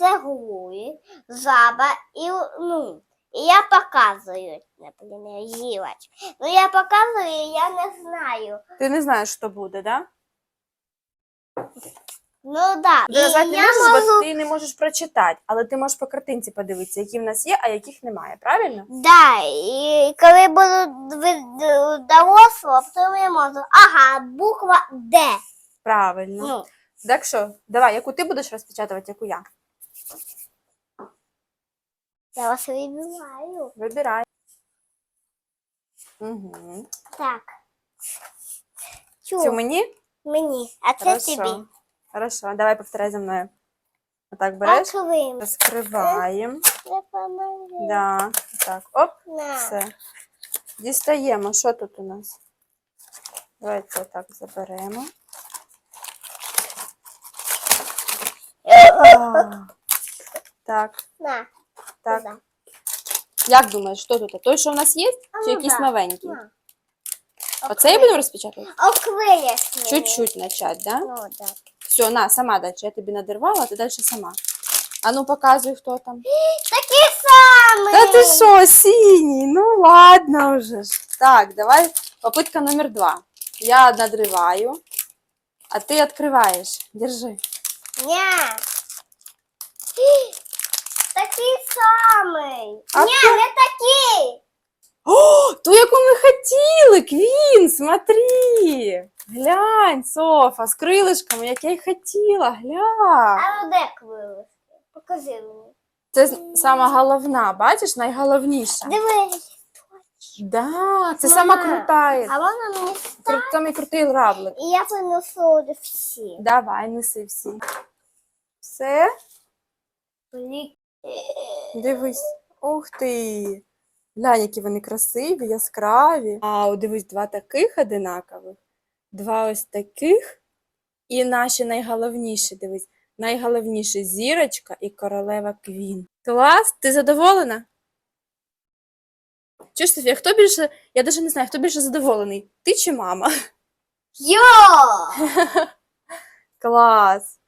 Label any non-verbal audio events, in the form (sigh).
це гуї, жаба і ну. І я показую, наприклад, гілочку. Ну я показую, я не знаю. Ти не знаєш, що буде, да? Ну да. Не я можеш, бо можу... ти не можеш прочитати, але ти можеш по картинці подивитися, які в нас є, а яких немає, правильно? Да, і коли буду від- доросло, то я можу. Ага, буква Д. Правильно. Ну, Так що, давай, яку ти будеш розпечатувати, яку я. Я вас вибиваю. Вибирай. Угу. Так. Цю Чу, мені? мені, а це Хорошо. тобі. Хорошо, давай повторяй за мною. Отак береш, Аквим. розкриваємо. Не помогли. Да. Так, оп, На. все. Дістаємо. Що тут у нас? Давай це так заберемо. А, Так, На. Так. туди. Як думаєш, що тут? Той, що у нас є? А, Чи ну якийсь да. новенький? На. Оцей будемо розпечатувати? Мені. Чуть-чуть начать, да? Ну, да. Все, на, сама далі. Я тобі надервала, а ти далі сама. А ну показуй, хто там. (gasps) Такий самий. Та ти що, синій? Ну ладно вже ж. Так, давай попитка номер два. Я надриваю, а ти відкриваєш. Держи. Ня. Такий самий. А Ні, не такий. О, ту, яку ми хотіли, Квін, смотри. Глянь, Софа, з крилишками, як я й хотіла, глянь. А ну де квилиш? Покажи мені. Це сама головна, бачиш, найголовніша. Дивись. Да, це сама Мама, крута. А вона мені Кру- Самий крутий равлик. і я принесу всі. Давай, неси всі. Все, Блін. Дивись. Ух ти. Глянь, які вони красиві, яскраві. А, дивись, два таких одинакових, два ось таких. І наші найголовніші, дивись, найголовніші зірочка і королева Квін. Клас, ти задоволена? Чуєш, Софія, хто більше, я навіть не знаю, хто більше задоволений, ти чи мама? Йо! (laughs) Клас.